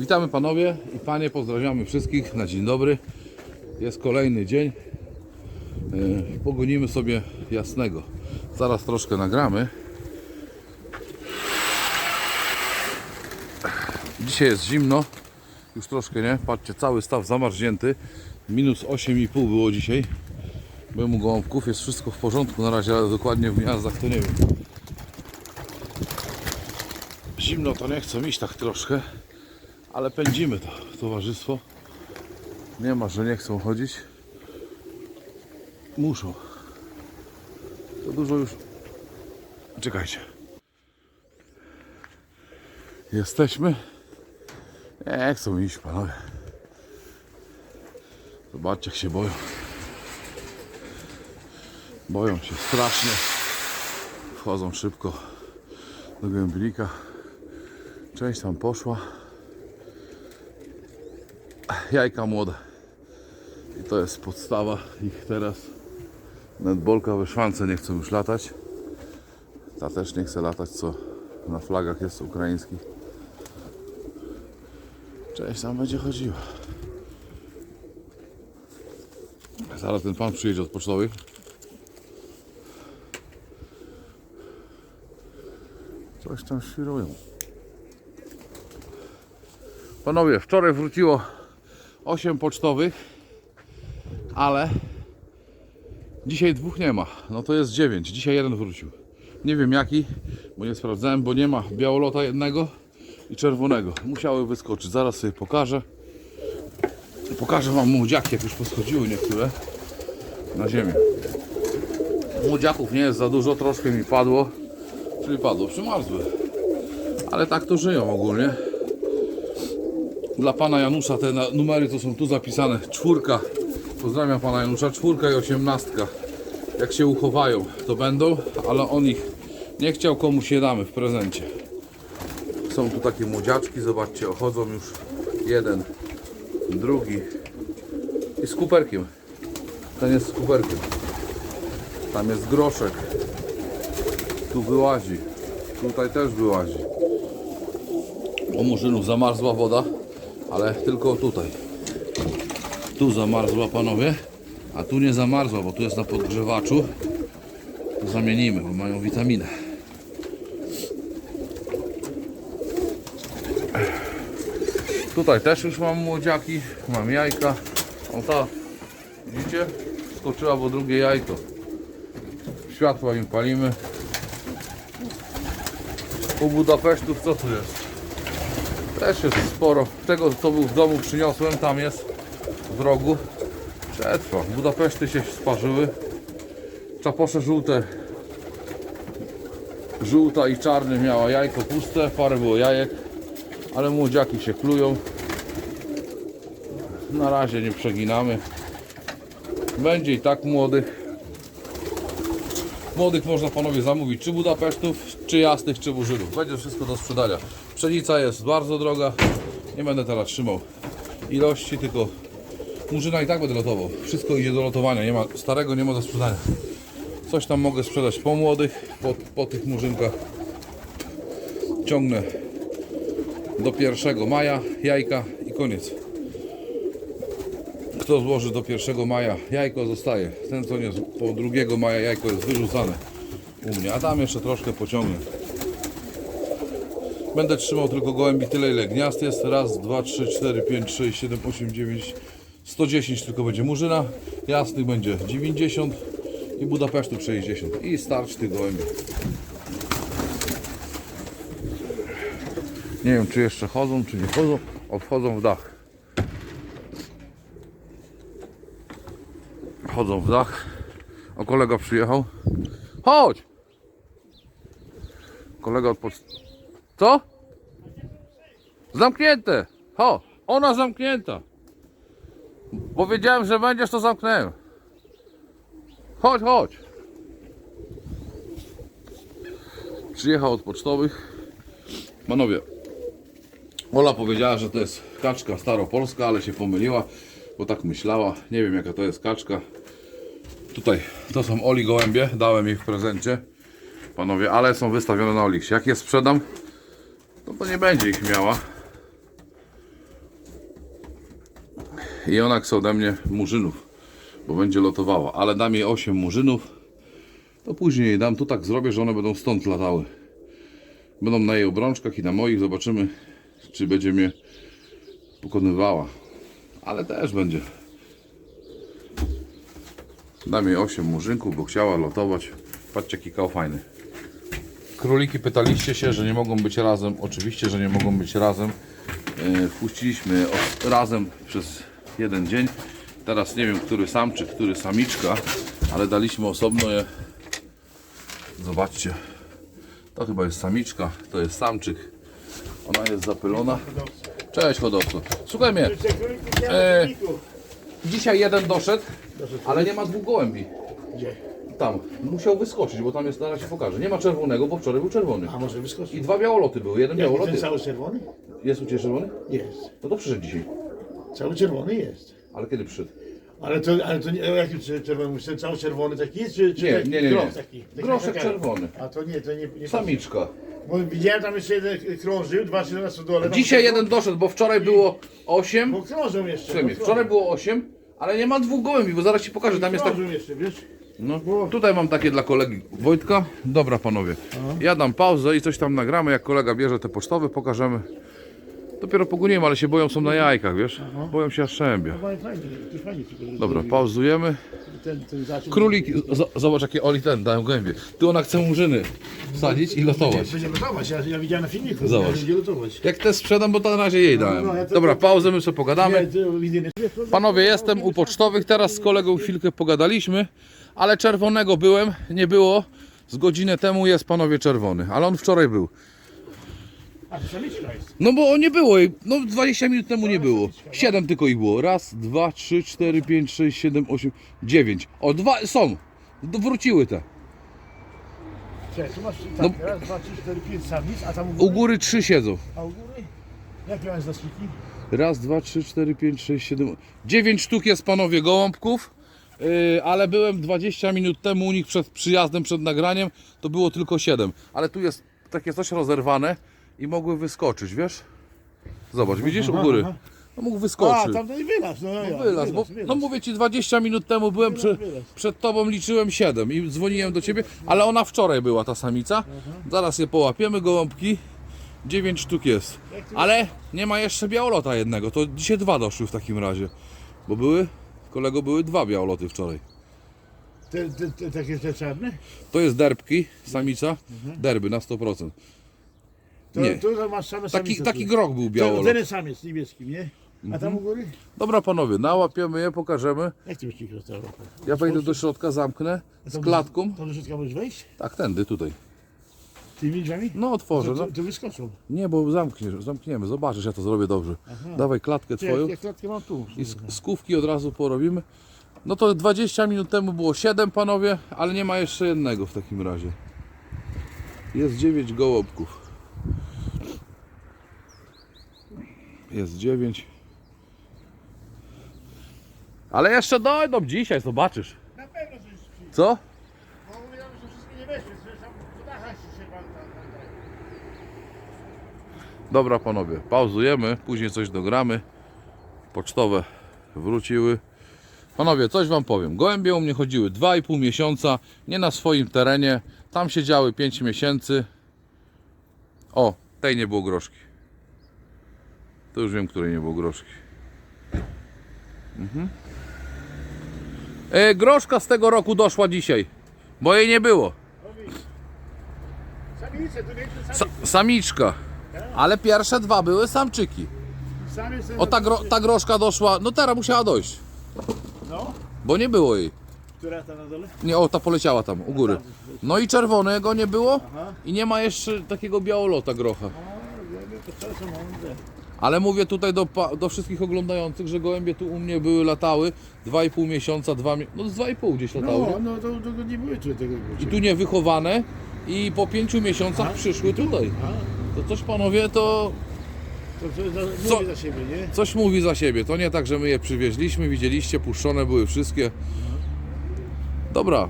Witamy panowie i panie, pozdrawiamy wszystkich na dzień dobry. Jest kolejny dzień. Yy, Pogonimy sobie jasnego. Zaraz troszkę nagramy. Dzisiaj jest zimno. Już troszkę nie. Patrzcie, cały staw zamarznięty. Minus 8,5 było dzisiaj. Byłem u gołąbków, jest wszystko w porządku na razie, ale dokładnie w gniazdach to nie wiem. Zimno to nie chcą iść tak troszkę, ale pędzimy to towarzystwo. Nie ma, że nie chcą chodzić. Muszą. To dużo już. Czekajcie. Jesteśmy. Nie chcą iść panowie. Zobaczcie jak się boją. Boją się strasznie. Wchodzą szybko do gęblika. Część tam poszła. Jajka młode. I to jest podstawa ich teraz. Netbolka we szwance nie chcą już latać. Ta też nie chce latać, co na flagach jest ukraińskich. Część tam będzie chodziła. Zaraz ten pan przyjedzie od pocztowych. Coś tam świrują. Panowie, wczoraj wróciło 8 pocztowych, ale dzisiaj dwóch nie ma. No to jest 9. Dzisiaj jeden wrócił. Nie wiem jaki, bo nie sprawdzałem, bo nie ma białolota jednego i czerwonego. Musiały wyskoczyć. Zaraz sobie pokażę. Pokażę Wam młodziaki, jak już poschodziły niektóre na ziemię. Młodziaków nie jest za dużo, troszkę mi padło. Czyli padło, przymarzły. Ale tak to żyją ogólnie. Dla pana Janusza te numery to są tu zapisane. Czwórka. Pozdrawiam pana Janusza. Czwórka i osiemnastka. Jak się uchowają, to będą, ale on ich nie chciał, komuś je damy w prezencie. Są tu takie młodziaczki, zobaczcie, ochodzą już jeden, drugi i z kuperkiem. Ten jest z kuperkiem. Tam jest groszek. Tu wyłazi. Tutaj też wyłazi. U murzynów zamarzła woda, ale tylko tutaj. Tu zamarzła panowie, a tu nie zamarzła, bo tu jest na podgrzewaczu. To zamienimy, bo mają witaminę. Tutaj też już mam młodziaki, mam jajka. O ta, widzicie? Skoczyła, bo drugie jajko. Światła im palimy. U Budapesztów co tu jest? Też jest sporo. Tego co był w domu przyniosłem, tam jest w rogu. Przetrwa. Budapeszty się sparzyły. Czaposze żółte. Żółta i czarny miała jajko puste, parę było jajek, ale młodziaki się klują. Na razie nie przeginamy. Będzie i tak młodych. Młodych można panowie zamówić, czy Budapesztów, czy jasnych, czy burzynów. Będzie wszystko do sprzedania. Pszenica jest bardzo droga. Nie będę teraz trzymał ilości, tylko murzyna i tak będę lotował. Wszystko idzie do lotowania. Nie ma, starego nie ma do sprzedania. Coś tam mogę sprzedać po młodych, po, po tych murzynkach. Ciągnę do 1 maja jajka i koniec. Kto złoży do 1 maja jajko zostaje. Ten co nie, po 2 maja jajko jest wyrzucane u mnie. A tam jeszcze troszkę pociągnę. Będę trzymał tylko gołębi tyle ile gniazd jest. Raz, dwa, trzy, cztery, pięć, sześć, siedem, osiem, dziewięć, 110 tylko będzie murzyna. Jasnych będzie 90 i Budapesztu 60. I starczy tych gołębi. Nie wiem czy jeszcze chodzą, czy nie chodzą. Odchodzą w dach. Chodzą w dach. O kolega przyjechał. Chodź! Kolega odpoc... Co? Zamknięte! Ho! Ona zamknięta! Powiedziałem, że będziesz, to zamknąłem. Chodź, chodź! Przyjechał od pocztowych. Panowie, Ola powiedziała, że to jest kaczka staropolska, ale się pomyliła, bo tak myślała. Nie wiem jaka to jest kaczka. Tutaj to są Oli gołębie, dałem jej w prezencie. Panowie, ale są wystawione na Oliksie. Jak je sprzedam, to, to nie będzie ich miała. I ona chce ode mnie murzynów, bo będzie lotowała. Ale dam jej 8 murzynów, to później dam. Tu tak zrobię, że one będą stąd latały. Będą na jej obrączkach i na moich. Zobaczymy, czy będzie mnie pokonywała. Ale też będzie. Dam jej 8 murzynków, bo chciała lotować. Patrzcie, jaki kał fajny. Króliki pytaliście się, że nie mogą być razem. Oczywiście, że nie mogą być razem. E, Wpuściliśmy razem przez jeden dzień. Teraz nie wiem, który samczyk, który samiczka, ale daliśmy osobno je. Zobaczcie. To chyba jest samiczka, to jest samczyk. Ona jest zapylona. Cześć hodowco. Słuchaj mnie, E, dzisiaj jeden doszedł, ale nie ma dwóch gołębi. Gdzie? Tam. Musiał wyskoczyć, bo tam jest, na razie pokażę. Nie ma czerwonego, bo wczoraj był czerwony. A może wyskoczyć? I dwa białoloty były, jeden Jaki białolot ten jest. cały czerwony? Jest u Ciebie czerwony? Jest. No to przyszedł dzisiaj. Cały czerwony jest. Ale kiedy przyszedł? Ale to, ale to nie, o jakim czer- czerwonym? Ten cały czerwony taki jest? Czy, czy Nie, taki nie, nie, nie. taki? taki Groszek czerwony. A to nie, to nie. nie Samiczka. Bo widziałem tam jeszcze jeden krążył, dwa czy na dole. tam Dzisiaj krążą, jeden doszedł, bo wczoraj było 8. Bo krążą jeszcze. Bo wczoraj było 8, ale nie ma dwóch gołębi, bo zaraz Ci pokażę. Tam jest tak. Krążą jeszcze, wiesz? No, tutaj mam takie dla kolegi Wojtka. Dobra panowie, ja dam pauzę i coś tam nagramy. Jak kolega bierze te pocztowe, pokażemy. Dopiero pogoniłem, ale się boją, są na jajkach, wiesz? Boją się aż szębia. Że Dobra, pauzujemy. Ten, ten zaczął. Królik, z- zobacz jakie Oli ten, dają gołębie. Tu ona chce murzyny wsadzić i lotować. Będzie lotować, ja, ja widziałem na filmiku. Zobacz. Będzie lotować. Jak te sprzedam, bo to na razie jej dałem. no, ja to- Dobra, pauzę, my sobie pogadamy. Nie, to widzę, nie- Panowie, jestem u pocztowych, teraz z kolegą chwilkę pogadaliśmy, ale czerwonego byłem, nie było. Z godzinę temu jest panowie czerwony, ale on wczoraj był. A, to samiczka jest. No bo nie było jej, no 20 minut temu nie było. 7 tylko ich było. Raz, dwa, trzy, cztery, pięć, sześć, siedem, osiem, dziewięć. O, dwa są. D- Wróciły te. Cześć, tu masz No. tak, raz, dwa, trzy, cztery, pięć samic, a tam u U góry? góry trzy siedzą. A u góry? Jakie masz zaskiki? Raz, dwa, trzy, cztery, pięć, sześć, siedem. Dziewięć sztuk jest panowie gołąbków. Yy, ale byłem 20 minut temu u nich przed przyjazdem, przed nagraniem, to było tylko 7. Ale tu jest takie coś rozerwane i mogły wyskoczyć, wiesz? Zobacz, widzisz u góry? No mógł A, wyskoczyć. tam to i wylaz, no, ja, Wylaz, bo, no mówię ci 20 minut temu byłem przy, przed tobą liczyłem 7 i dzwoniłem do ciebie, ale ona wczoraj była ta samica. Zaraz je połapiemy gołąbki. 9 sztuk jest. Ale nie ma jeszcze białolota jednego. To dzisiaj dwa doszły w takim razie. Bo były, kolego, były dwa białoloty wczoraj. Te, te, te, takie te czarne? To jest derbki, samica. Derby na 100%. To, Nie. to masz same Taki, samice taki grok był To, białolot. ten jest samiec niebieski, nie? A tam u góry? Dobra panowie, nałapiemy je, pokażemy. Jak ty byś ich rozstawiał? Ja wejdę do środka, zamknę z klatką. Tam do środka możesz wejść? Tak, tędy, tutaj. Tymi drzwiami? No otworzę. To, No. to, to wyskoczą. Nie, bo zamkniesz, zamkniemy, zobaczysz, ja to zrobię dobrze. Dawaj klatkę twoją jak, jak klatkę mam tu? i skówki od razu porobimy. No to 20 minut temu było 7 panowie, ale nie ma jeszcze jednego w takim razie. Jest 9 gołąbków. Jest 9. Ale jeszcze dojdą dzisiaj, zobaczysz. Na pewno coś. Co? Bo mówię, że wszystkie nie weszły, że tam po dachach się pan tam, tam, tam. Dobra panowie, pauzujemy, później coś dogramy. Pocztowe wróciły. Panowie, coś wam powiem. Gołębie u mnie chodziły 2,5 miesiąca, nie na swoim terenie. Tam siedziały 5 miesięcy. O, tej nie było groszki. To już wiem, której nie było groszki. Mhm. E, groszka z tego roku doszła dzisiaj, bo jej nie było. Sa samiczka. Ale pierwsze dwa były samczyki. O ta, gro, ta groszka doszła, no teraz musiała dojść, No, bo nie było jej. która tam na dole? Nie, o ta poleciała tam u góry. No i czerwonego nie było i nie ma jeszcze takiego białolota grocha. A, gołębie to są mądre. Ale mówię tutaj do, pa- do wszystkich oglądających, że gołębie tu u mnie były, latały 2,5 miesiąca, 2 mi- no 2,5 gdzieś latały. No, no to, to nie były tu tego I tu nie wychowane i po 5 miesiącach przyszły tutaj. A, To coś panowie, to to, to, to Co? mówi za siebie, nie? coś mówi za siebie. To nie tak, że my je przywieźliśmy, widzieliście, puszczone były wszystkie. Dobra,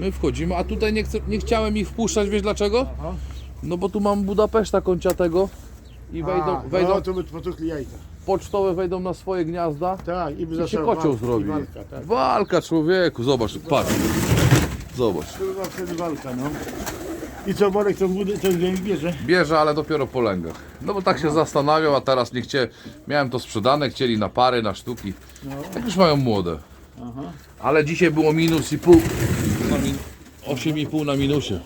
my wchodzimy, a tutaj nie, chcę, nie chciałem ich wpuszczać, wiesz dlaczego? Aha. No bo tu mam Budapeszta konciatego i wejdą, A, wejdą No, to by potukli jajka. pocztowe wejdą na swoje gniazda Tak, i by i się kocioł walk- zrobi. i Walka, tak. Walka człowieku, zobacz, patrz. Zobacz. Była wtedy walka, no. I co, Borek to budy, to gdzie mi bierze? Bierze, ale dopiero po lęgach. No bo tak się zastanawiał, a teraz nie chcie. Miałem to sprzedane, chcieli na pary, na sztuki. No. Tak już mają młode. Aha. Ale dzisiaj było minus i pół. Na min... 8,5 na minusie.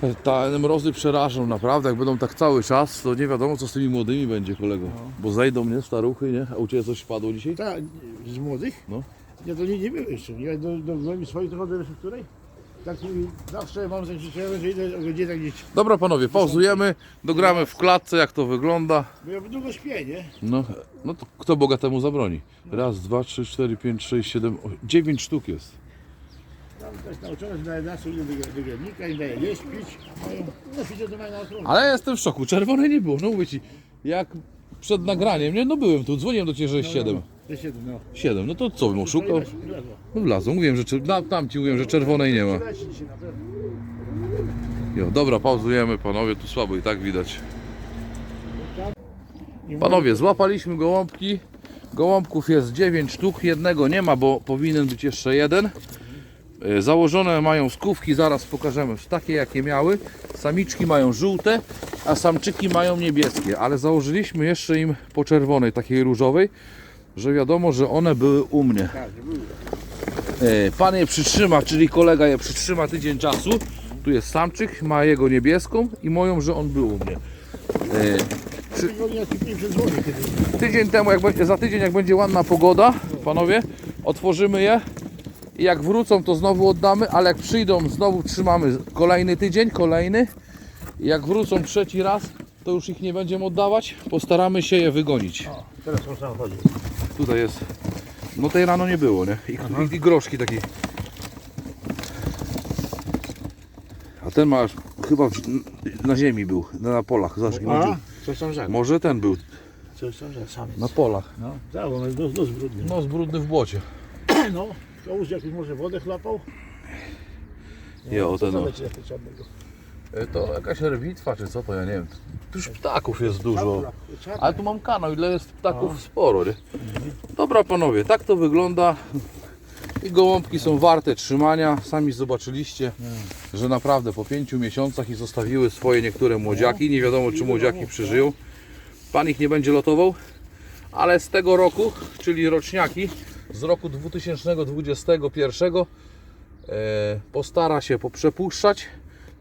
Te, te mrozy przerażą naprawdę, jak będą tak cały czas, to nie wiadomo co z tymi młodymi będzie kolego. Bo zejdą mnie staruchy, nie? A u Ciebie coś spadło dzisiaj? Tak, z młodych? No. Ja to nie, nie wiem jeszcze. Ja do, do głębi swoich to chodzę wiesz, w której? Tak i zawsze mam życzenie, że idę o godzinę gdzieś. Dobra panowie, pauzujemy, dogramy w klatce jak to wygląda. Bo ja długo śpię, nie? No, no to kto bogatemu zabroni? Raz, dwa, trzy, cztery, pięć, sześć, siedem, o- dziewięć sztuk jest. Tam też nauczony, że na 11 idę do, do gadnika i daję jeść, pić. Mają, no picie to mają na ochronę. Ale ja jestem w szoku, czerwonej nie było, no mówię ci, jak przed nagraniem, nie, no byłem tu, dzwoniłem do Ciebie, że jest siedem. Siedem, no. Siedem, no to co bym oszukał? No wlazłem, mówiłem, że czer- na, tam Ci mówiłem, że czerwonej nie ma. Leci dzisiaj na pewno. Jo, dobra, pauzujemy panowie, tu słabo i tak widać. Panowie, złapaliśmy gołąbki. Gołąbków jest 9 sztuk, jednego nie ma, bo powinien być jeszcze jeden. E, Założone mają skówki, zaraz pokażemy, takie jakie miały. Samiczki mają żółte, a samczyki mają niebieskie, ale założyliśmy jeszcze im po czerwonej, takiej różowej, że wiadomo, że one były u mnie. E, Pan je przytrzyma, czyli kolega je przytrzyma tydzień czasu. Tu jest samczyk, ma jego niebieską i moją, że on był u mnie. E, Tygodnia ci 500 zł kiedy. Tydzień temu, jak będzie, za tydzień jak będzie ładna pogoda, panowie, otworzymy je i jak wrócą to znowu oddamy, ale jak przyjdą znowu trzymamy kolejny tydzień, kolejny i jak wrócą trzeci raz, to już ich nie będziemy oddawać, postaramy się je wygonić. O, teraz można chodzić. Tutaj jest, no tej rano nie było, nie? I, i, i groszki takie. A ten ma chyba w, na ziemi był, na polach, zobacz, ma- coś tam może ten był Coś tam żadne. Sam na polach. No, tak, on jest brudny. No, brudny w błocie. No, komuś jakiś może wodę chlapał? Jo, Co ten, to no. E, To jakaś rewitwa czy co to, ja nie wiem. Tu już ptaków jest dużo. Ale tu mam kanał, ile jest ptaków sporo, nie? Dobra panowie, tak to wygląda. I gołąbki są warte trzymania. Sami zobaczyliście, że naprawdę po pięciu miesiącach i zostawiły swoje niektóre młodziaki. Nie wiadomo czy młodziaki przeżyją. Pan ich nie będzie lotował, ale z tego roku, czyli roczniaki z roku 2021 e, postara się poprzepuszczać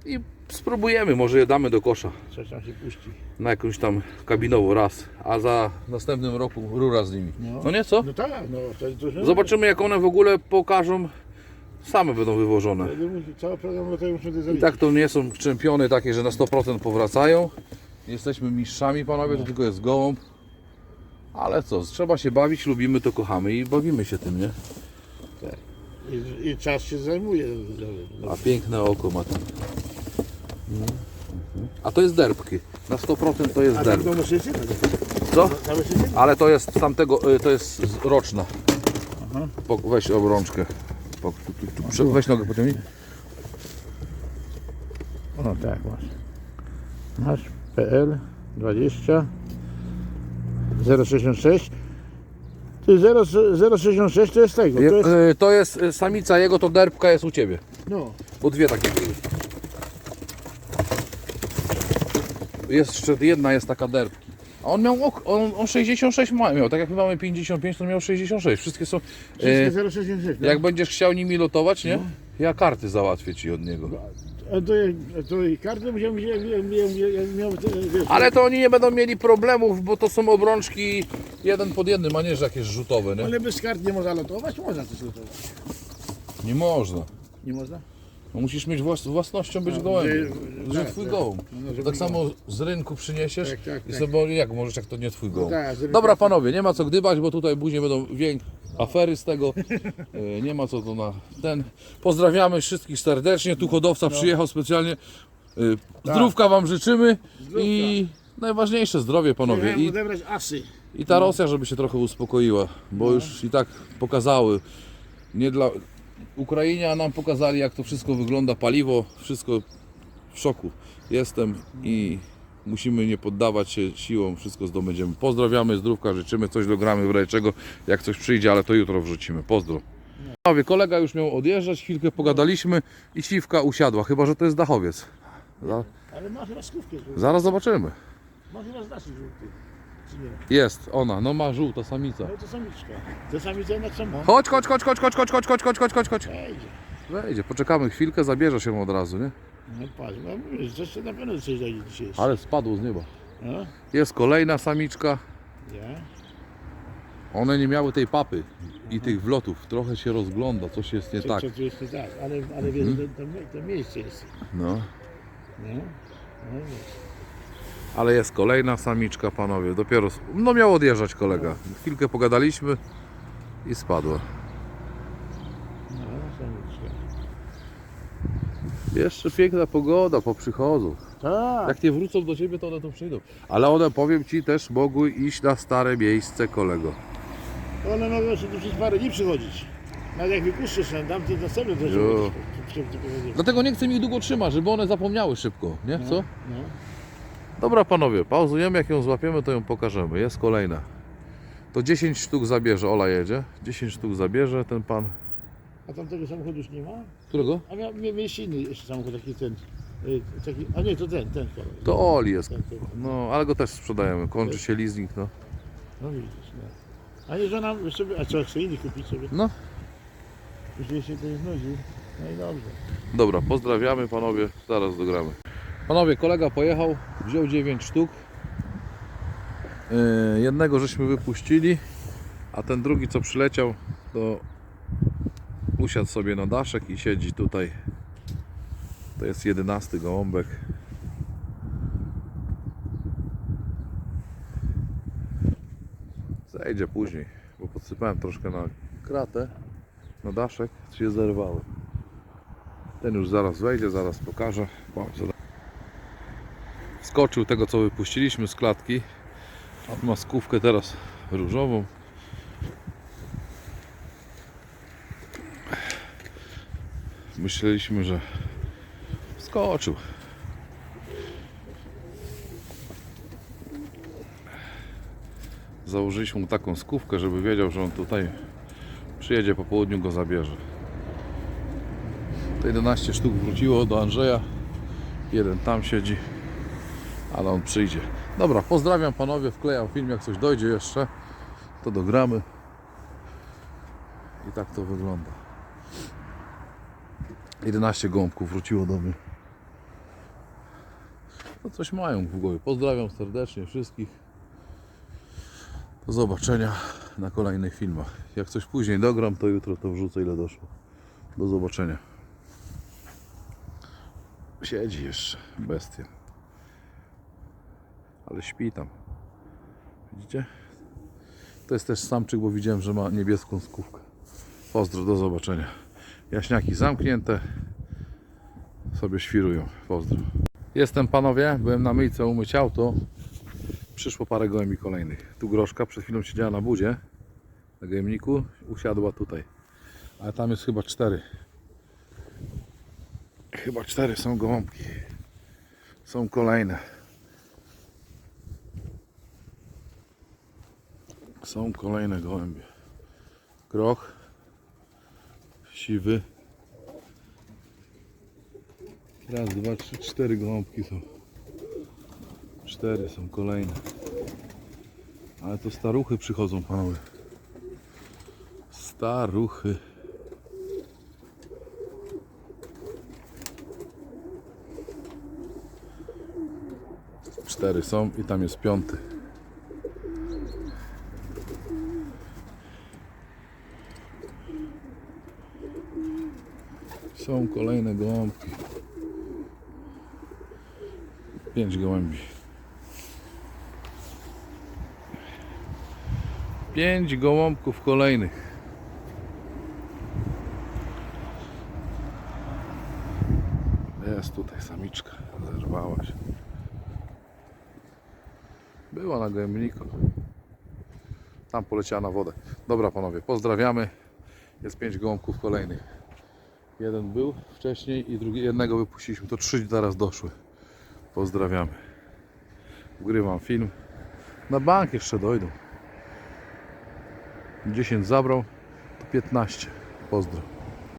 i spróbujemy, może je damy do kosza Coś tam się puści. na jakąś tam kabinową raz, a za następnym roku rura z nimi. No. No nie co? No tak, no to, Zobaczymy jak one w ogóle pokażą, same będą wywożone. Cały program muszę I tak to nie są czempiony takie, że na 100% powracają. Jesteśmy mistrzami panowie, to tylko jest gołąb. Ale co, trzeba się bawić, lubimy to, kochamy i bawimy się tym, nie? I, I czas się zajmuje. A piękne oko ma ten. A to jest derbki. Na 100% to jest A derb. Co? Szycy? Ale to jest z tamtego, y, to jest z- roczna. Po, weź obrączkę. Po, tu, tu, tu, prze- weź nogę pociągnij. O tak, masz. Masz PL 20 066 Ty 0, 066 to jest tego. Je, To jest, y, to jest y, samica jego, to derbka jest u ciebie. no, Bo dwie takie były. Jest jeszcze jedna jest taka derbki. A on miał ok, on, on 66 ma, miał, tak jak my mamy 55, to miał 66. Wszystkie są. E, 066. No. jak będziesz chciał nimi lotować, nie? Ja karty załatwię ci od niego. A to, to i kartę musiałem mieć, jak miałem, miałem, wiesz, Ale to oni nie będą mieli problemów, bo to są obrączki jeden pod jednym, a nie że jakieś rzutowe, nie? ale bez kart nie można lotować? Można coś lotować. Nie można. Nie można? No musisz mieć włas własnością być No, gołębiem, że- że tak, twój tak. gołąb. No, żeby Tak samo z rynku przyniesiesz Tak, tak, i tak. sobie, jak możesz, jak to nie twój gołąb. tak, żeby- Dobra panowie, nie ma co gdybać, bo tutaj później będą wiek afery z tego. E, nie ma co to na ten. Pozdrawiamy wszystkich serdecznie. Tu hodowca przyjechał specjalnie. E, Zdrówka wam życzymy i najważniejsze zdrowie panowie. I. I ta Rosja, żeby się trochę uspokoiła, bo już i tak pokazały. Nie dla Ukrainie, a nam pokazali, jak to wszystko wygląda, paliwo, wszystko w szoku. Jestem i Musimy nie poddawać się siłą, wszystko zdobędziemy. Pozdrawiamy, zdrówka, życzymy, coś dogramy w razie czego, jak coś przyjdzie, ale to jutro wrzucimy. Pozdro. Panowie, kolega już miał odjeżdżać, chwilkę pogadaliśmy i siwka usiadła, chyba że to jest dachowiec. Za, Ale ma chyba skówkę. zaraz zobaczymy. Ma chyba znaczy żółty. Czy nie? Jest, ona, no ma żółta samica. No to samiczka. To samica jednak są. Chodź, chodź, chodź, chodź, chodź, chodź, chodź, chodź, chodź, chodź, chodź, chodź. Wejdzie. Wejdzie, poczekamy chwilkę, zabierze się od razu, nie? No patrz, no mówię, że jeszcze na pewno coś dojdzie dzisiaj jeszcze. Ale spadł z nieba. No, Jest kolejna samiczka. ja. One nie miały tej papy i tych wlotów. Trochę się rozgląda, coś jest nie Co, tak. co tu jest nie tak, ale, ale wiesz, to, to, to miejsce jest. No, No, no wiesz. Ale jest kolejna samiczka, panowie. Dopiero, no miał odjeżdżać kolega. Chwilkę pogadaliśmy i spadła. No. Jeszcze piękna pogoda, poprzychodzą. Tak, Jak nie wrócą do ciebie, to one tu przyjdą. Ale one, powiem ci, też mogły iść na stare miejsce, kolego. one mogą jeszcze tu przez parę dni przychodzić. Nawet jak wypuszczysz tam, to następne też Jo. będziesz. Dlatego nie chcę ich długo trzymać, żeby one zapomniały szybko, nie? Co? No. Dobra panowie, pauzujemy, jak ją złapiemy, to ją pokażemy. Jest kolejna. To 10 sztuk zabierze, Ola jedzie. 10 sztuk zabierze ten pan. A tam tego samochodu już nie ma? Którego? A miał, mia- mieliście inny jeszcze samochód, taki ten, y, taki, a nie, to ten, ten kolor. To Oli jest. Ten, ten. No, ale go też sprzedajemy. Kończy się leasing, no. No widzisz, no. A nie, że nam sobie, a co, chce inny kupić sobie? No, Już się to nie znudzi. No i dobrze. dobra, pozdrawiamy panowie, zaraz dogramy. Panowie, kolega pojechał, wziął 9 sztuk. Yy, jednego żeśmy wypuścili, a ten drugi co przyleciał, to usiadł sobie na daszek i siedzi tutaj. To jest 11 gołąbek. Zejdzie później, bo podsypałem troszkę na kratę, na daszek, się zerwały. Ten już zaraz wejdzie, zaraz pokażę. Skoczył tego, co wypuściliśmy z klatki. On ma skówkę teraz różową. Myśleliśmy, że skoczył. Założyliśmy mu taką skówkę, żeby wiedział, że on tutaj przyjedzie po południu, go zabierze. To 11 sztuk wróciło do Andrzeja. Jeden tam siedzi, ale on przyjdzie. Dobra, pozdrawiam panowie, wklejam film, jak coś dojdzie jeszcze, to dogramy. I tak to wygląda. 11 gąbków wróciło do mnie. No coś mają w głowie. Pozdrawiam serdecznie wszystkich. Do zobaczenia na kolejnych filmach. Jak coś później dogram, to jutro to wrzucę ile doszło. Do zobaczenia. Siedzi jeszcze, bestia. Ale śpi tam. Widzicie? To jest też samczyk, bo widziałem, że ma niebieską skówkę. Pozdro, do zobaczenia. Jaśniaki zamknięte. Sobie świrują. Pozdro. Jestem panowie, byłem na myjce umyć auto. Przyszło parę gołębi kolejnych. Tu groszka przed chwilą siedziała na budzie. Na gojemniku. Usiadła tutaj. Ale tam jest chyba cztery. Chyba cztery są gołąbki. Są kolejne. Są kolejne gołębie. Groch. Siwy. Raz, dwa, trzy, cztery gołąbki są. Cztery są kolejne. Ale to staruchy przychodzą, panowie. Staruchy. Cztery są i tam jest piąty. Są kolejne gołąbki. Pięć gołębi. Pięć gołąbków kolejnych. Jest tutaj samiczka. Zerwała się. Była na gębniku. Tam poleciała na wodę. Dobra panowie, pozdrawiamy. Jest pięć gołąbków kolejnych. Jeden był wcześniej i drugi, jednego wypuściliśmy. To trzy zaraz doszły. Pozdrawiamy. Ugrywam film. Na bank jeszcze dojdą. 10 zabrał, to 15. Pozdro.